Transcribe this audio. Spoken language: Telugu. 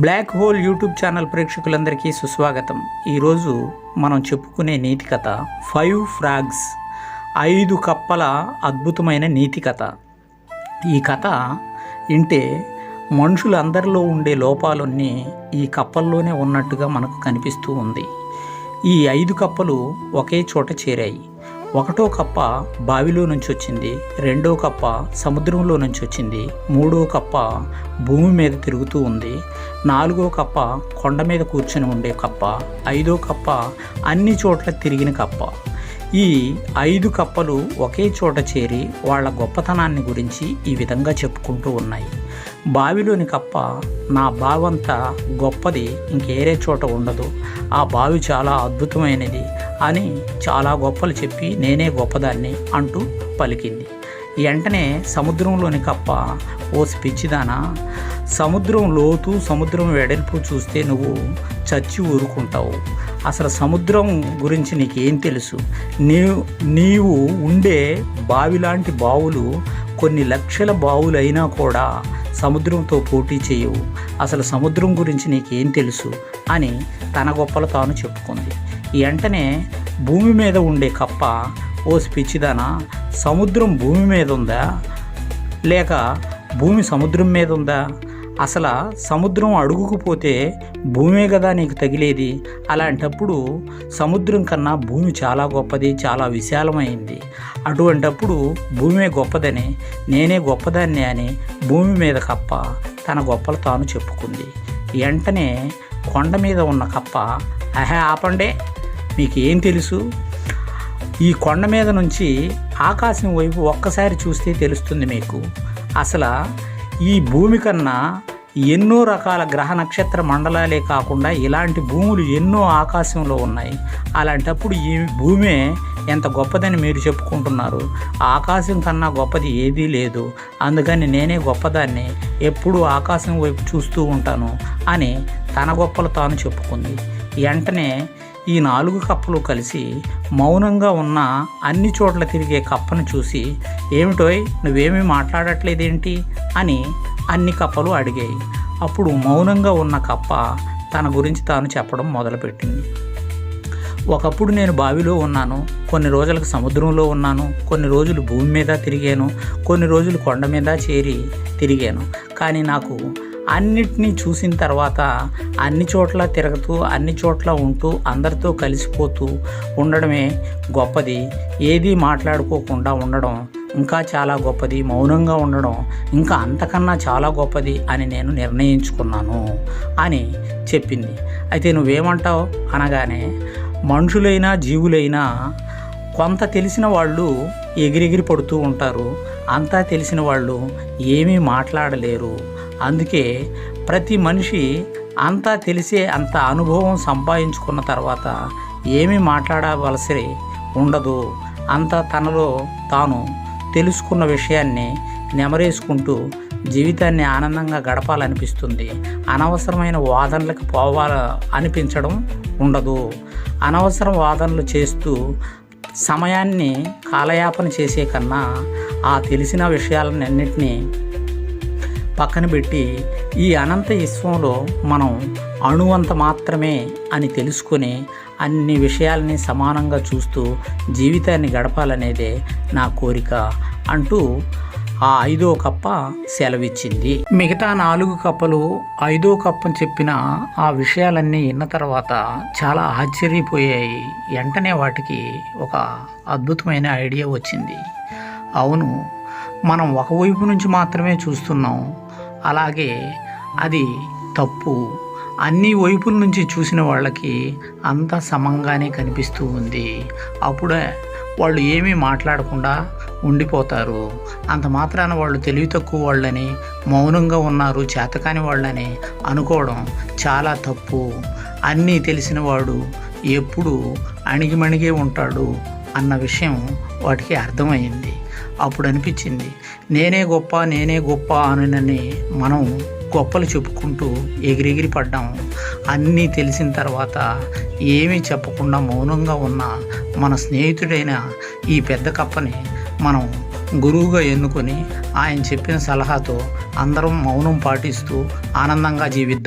బ్లాక్ హోల్ యూట్యూబ్ ఛానల్ ప్రేక్షకులందరికీ సుస్వాగతం. ఈరోజు మనం చెప్పుకునే నీతి కథ ఫైవ్ ఫ్రాగ్స్ ఐదు కప్పల అద్భుతమైన నీతి కథ. ఈ కథ వింటే మనుషులందరిలో ఉండే లోపాలన్నీ ఈ కప్పల్లోనే ఉన్నట్టుగా మనకు కనిపిస్తూ ఉంది. ఈ ఐదు కప్పలు ఒకే చోట చేరాయి. ఒకటో కప్ప బావిలో నుంచి వచ్చింది రెండో కప్ప సముద్రంలో నుంచి వచ్చింది మూడో కప్ప భూమి మీద తిరుగుతూ ఉంది నాలుగో కప్ప కొండ మీద కూర్చొని ఉండే కప్ప ఐదో కప్ప అన్ని చోట్ల తిరిగిన కప్ప. ఈ ఐదు కప్పలు ఒకే చోట చేరి వాళ్ళ గొప్పతనాన్ని గురించి ఈ విధంగా చెప్పుకుంటూ ఉన్నాయి. బావిలోని కప్ప నా బావంతా గొప్పది ఇంకేరే చోట ఉండదు. ఆ బావి చాలా అద్భుతమైనది అని చాలా గొప్పలు చెప్పి నేనే గొప్పదాన్ని అంటూ పలికింది. వెంటనే సముద్రంలోని కప్ప ఓ పిచ్చిదానా. సముద్రం లోతు సముద్రం వెడల్పు చూస్తే నువ్వు చచ్చి ఊరుకుంటావు. అసలు సముద్రం గురించి నీకేం తెలుసు? నీవు నీవు ఉండే బావి లాంటి బావులు కొన్ని లక్షల బావులు అయినా కూడా సముద్రంతో పోటీ చేయవు. అసలు సముద్రం గురించి నీకేం తెలుసు? అని తన గొప్పలు తాను చెప్పుకుంది. వెంటనే భూమి మీద ఉండే కప్ప ఓ పిచ్చిదానా సముద్రం భూమి మీద ఉందా లేక భూమి సముద్రం మీద ఉందా అసలు సముద్రం అడుగుకు పోతే భూమే కదా నీకు తగిలేది? అలాంటప్పుడు సముద్రం కన్నా భూమి చాలా గొప్పది చాలా విశాలమైంది. అటువంటప్పుడు భూమే గొప్పదని నేనే గొప్పదాన్ని అని భూమి మీద కప్ప తన గొప్పలు తాను చెప్పుకుంది. వెంటనే కొండ మీద ఉన్న కప్ప అహే ఆపండే మీకు ఏం తెలుసు? ఈ కొండ మీద నుంచి ఆకాశం వైపు ఒక్కసారి చూస్తే తెలుస్తుంది మీకు. అసలు ఈ భూమి కన్నా ఎన్నో రకాల గ్రహ నక్షత్ర మండలాలే కాకుండా ఇలాంటి భూములు ఎన్నో ఆకాశంలో ఉన్నాయి. అలాంటప్పుడు ఈ భూమే ఎంత గొప్పదని మీరు చెప్పుకుంటున్నారు. ఆకాశం కన్నా గొప్పది ఏదీ లేదు. అందుకని నేనే గొప్పదాన్ని ఎప్పుడూ ఆకాశం వైపు చూస్తూ ఉంటాను అని తన గొప్పలు తాను చెప్పుకుంది. వెంటనే ఈ నాలుగు కప్పలు కలిసి మౌనంగా ఉన్న అన్ని చోట్ల తిరిగే కప్పను చూసి ఏమిటోయ్ నువ్వేమీ మాట్లాడట్లేదేంటి? అని అన్ని కప్పలు అడిగాయి. అప్పుడు మౌనంగా ఉన్న కప్ప తన గురించి తాను చెప్పడం మొదలుపెట్టింది. ఒకప్పుడు నేను బావిలో ఉన్నాను కొన్ని రోజులకు సముద్రంలో ఉన్నాను కొన్ని రోజులు భూమి మీద తిరిగాను కొన్ని రోజులు కొండ మీద చేరి తిరిగాను కానీ నాకు అన్నిటినీ చూసిన తర్వాత అన్ని చోట్ల తిరుగుతూ అన్ని చోట్ల ఉంటూ అందరితో కలిసిపోతూ ఉండడమే గొప్పది. ఏది మాట్లాడుకోకుండా ఉండడం ఇంకా చాలా గొప్పది. మౌనంగా ఉండడం ఇంకా అంతకన్నా చాలా గొప్పది అని నేను నిర్ణయించుకున్నాను అని చెప్పింది. అయితే నువ్వేమంటావు? అనగానే మనుషులైనా జీవులైనా కొంత తెలిసిన వాళ్ళు ఎగిరెగిరి పడుతూ ఉంటారు. అంతా తెలిసిన వాళ్ళు ఏమీ మాట్లాడలేరు. అందుకే ప్రతి మనిషి అంతా తెలిసే అంత అనుభవం సంపాదించుకున్న తర్వాత ఏమీ మాట్లాడవలసి ఉండదు. అంతా తనలో తాను తెలుసుకున్న విషయాన్ని నెమరేసుకుంటూ జీవితాన్ని ఆనందంగా గడపాలనిపిస్తుంది. అనవసరమైన వాదనలకు పోవాల అనిపించడం ఉండదు. అనవసర వాదనలు చేస్తూ సమయాన్ని కాలయాపన చేసే కన్నా ఆ తెలిసిన విషయాలన్నింటినీ పక్కన పెట్టి ఈ అనంత విశ్వంలో మనం అణువంత మాత్రమే అని తెలుసుకొని అన్ని విషయాల్ని సమానంగా చూస్తూ జీవితాన్ని గడపాలనేదే నా కోరిక అంటూ ఆ ఐదో కప్ప సెలవిచ్చింది. మిగతా నాలుగు కప్పలు ఐదో కప్పని చెప్పిన ఆ విషయాలన్నీ విన్న తర్వాత చాలా ఆశ్చర్యపోయాయి. వెంటనే వాటికి ఒక అద్భుతమైన ఐడియా వచ్చింది. అవును మనం ఒకవైపు నుంచి మాత్రమే చూస్తున్నాం. అలాగే అది తప్పు. అన్ని వైపుల నుంచి చూసిన వాళ్ళకి అంతా సమంగానే కనిపిస్తూ ఉంది. అప్పుడే వాళ్ళు ఏమీ మాట్లాడకుండా ఉండిపోతారు. అంత మాత్రాన వాళ్ళు తెలివి తక్కువ వాళ్ళని మౌనంగా ఉన్నారు చేతకాని వాళ్ళని అనుకోవడం చాలా తప్పు. అన్నీ తెలిసిన వాడు ఎప్పుడు అణిగిమణిగే ఉంటాడు. అన్న విషయం వాటికి అర్థమైంది అప్పుడు అనిపించింది నేనే గొప్ప నేనే గొప్ప అనని మనం గొప్పలు చెప్పుకుంటూ ఎగిరెగిరి పడ్డాం. అన్నీ తెలిసిన తర్వాత ఏమీ చెప్పకుండా మౌనంగా ఉన్న మన స్నేహితుడైన ఈ పెద్ద కప్పని మనం గురువుగా ఎన్నుకొని ఆయన చెప్పిన సలహాతో అందరం మౌనం పాటిస్తూ ఆనందంగా జీవిద్దాం.